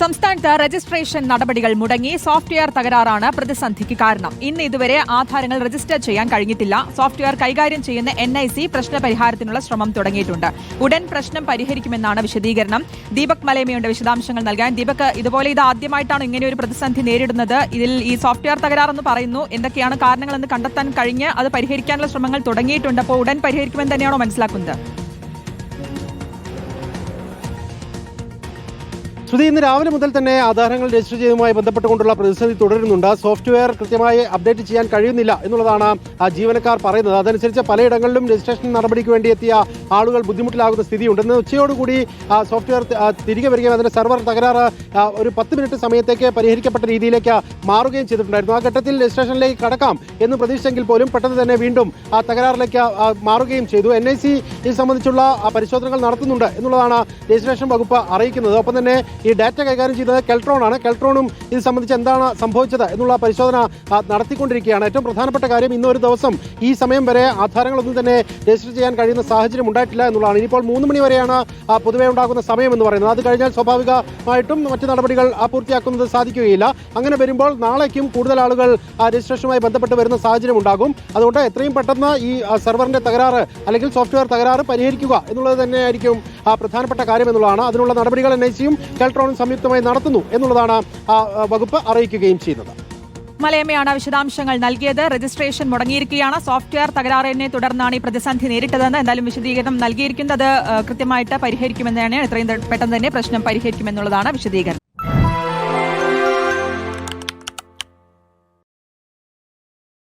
സംസ്ഥാനത്ത് രജിസ്ട്രേഷൻ നടപടികൾ മുടങ്ങി സോഫ്റ്റ്വെയർ തകരാറാണ് പ്രതിസന്ധിക്ക് കാരണം. ഇന്ന് ഇതുവരെ ആധാരങ്ങൾ രജിസ്റ്റർ ചെയ്യാൻ കഴിഞ്ഞിട്ടില്ല. സോഫ്റ്റ്വെയർ കൈകാര്യം ചെയ്യുന്ന എൻ ഐ സി പ്രശ്ന പരിഹാരത്തിനുള്ള ശ്രമം തുടങ്ങിയിട്ടുണ്ട്. ഉടൻ പ്രശ്നം പരിഹരിക്കുമെന്നാണ് വിശദീകരണം. ദീപക് മലയമയുടെ വിശദാംശങ്ങൾ നൽകാൻ. ദീപക് ഇതുപോലെ ഇത് ആദ്യമായിട്ടാണ് ഇങ്ങനെ ഒരു പ്രതിസന്ധി നേരിടുന്നത്. ഇതിൽ ഈ സോഫ്റ്റ്വെയർ തകരാറെന്ന് പറയുന്നു. എന്തൊക്കെയാണ് കാരണങ്ങളെന്ന് കണ്ടെത്താൻ കഴിഞ്ഞ് അത് പരിഹരിക്കാനുള്ള ശ്രമങ്ങൾ തുടങ്ങിയിട്ടുണ്ട്. അപ്പോൾ ഉടൻ പരിഹരിക്കുമെന്ന് തന്നെയാണോ മനസ്സിലാക്കുന്നത്? ശ്രുതി ഇന്ന് രാവിലെ മുതൽ തന്നെ ആധാരങ്ങൾ രജിസ്റ്റർ ചെയ്തതുമായി ബന്ധപ്പെട്ടുകൊണ്ടുള്ള പ്രതിസന്ധി തുടരുന്നുണ്ട്. സോഫ്റ്റ്വെയർ കൃത്യമായി അപ്ഡേറ്റ് ചെയ്യാൻ കഴിയുന്നില്ല എന്നുള്ളതാണ് ജീവനക്കാർ പറയുന്നത്. അതനുസരിച്ച് പലയിടങ്ങളിലും രജിസ്ട്രേഷൻ നടപടിക്ക് വേണ്ടി എത്തിയ ആളുകൾ ബുദ്ധിമുട്ടിലാകുന്ന സ്ഥിതിയുണ്ട്. ഇന്ന് ഉച്ചയോടുകൂടി സോഫ്റ്റ്വെയർ തിരികെ വരികയും അതിന്റെ സെർവർ തകരാറ് ഒരു പത്ത് മിനിറ്റ് സമയത്തേക്ക് പരിഹരിക്കപ്പെട്ട രീതിയിലേക്ക് മാറുകയും ചെയ്തിട്ടുണ്ടായിരുന്നു. ആ ഘട്ടത്തിൽ രജിസ്ട്രേഷനിലേക്ക് കടക്കാം എന്ന് പ്രതീക്ഷിച്ചെങ്കിൽ പോലും പെട്ടെന്ന് തന്നെ വീണ്ടും ആ തകരാറിലേക്ക് മാറുകയും ചെയ്തു. എൻ ഐ സി ഇത് സംബന്ധിച്ചുള്ള പരിശോധനകൾ നടത്തുന്നുണ്ട് എന്നുള്ളതാണ് രജിസ്ട്രേഷൻ വകുപ്പ് അറിയിക്കുന്നത്. ഒപ്പം തന്നെ ഈ ഡാറ്റ കൈകാര്യം ചെയ്തത് കെൽട്രോൺ ആണ്. കെൽട്രോണും ഇത് സംബന്ധിച്ച് എന്താണ് സംഭവിച്ചത് എന്നുള്ള പരിശോധന നടത്തിക്കൊണ്ടിരിക്കുകയാണ്. ഏറ്റവും പ്രധാനപ്പെട്ട കാര്യം ഇന്നൊരു ദിവസം ഈ സമയം വരെ ആധാരങ്ങളൊന്നും തന്നെ രജിസ്റ്റർ ചെയ്യാൻ കഴിയുന്ന സാഹചര്യം ഉണ്ടായിട്ടില്ല എന്നുള്ളതാണ്. ഇനിയിപ്പോൾ മൂന്ന് മണി വരെയാണ് പൊതുവെ ഉണ്ടാകുന്ന സമയം എന്ന് പറയുന്നത്. അത് കഴിഞ്ഞാൽ സ്വാഭാവികമായിട്ടും മറ്റ് നടപടികൾ പൂർത്തിയാക്കുന്നത് സാധിക്കുകയില്ല. അങ്ങനെ വരുമ്പോൾ നാളേക്കും കൂടുതൽ ആളുകൾ രജിസ്ട്രേഷനുമായി ബന്ധപ്പെട്ട് വരുന്ന സാഹചര്യം ഉണ്ടാകും. അതുകൊണ്ട് എത്രയും പെട്ടെന്ന് ഈ സെർവറിന്റെ തകരാറ് അല്ലെങ്കിൽ സോഫ്റ്റ്വെയർ തകരാറ് പരിഹരിക്കുക എന്നുള്ളത് തന്നെയായിരിക്കും പ്രധാനപ്പെട്ട കാര്യം എന്നുള്ളതാണ്. അതിനുള്ള നടപടികൾ എൻ ഐ സിയും കെൽട്രോണും സംയുക്തമായി നടത്തുന്നു എന്നുള്ളതാണ് വകുപ്പ് അറിയിക്കുകയും ചെയ്യുന്നത്. മലയമ്മയാണ് വിശദാംശങ്ങൾ നൽകിയത്. രജിസ്ട്രേഷൻ മുടങ്ങിയിരിക്കുകയാണ്. സോഫ്റ്റ്വെയർ തകരാറിനെ തുടർന്നാണ് ഈ പ്രതിസന്ധി നേരിട്ടതെന്ന് എന്തായാലും വിശദീകരണം നൽകിയിരിക്കുന്നത്. കൃത്യമായിട്ട് പരിഹരിക്കുമെന്നാണ് എത്രയും പെട്ടെന്ന് തന്നെ പ്രശ്നം പരിഹരിക്കുമെന്നുള്ളതാണ് വിശദീകരണം.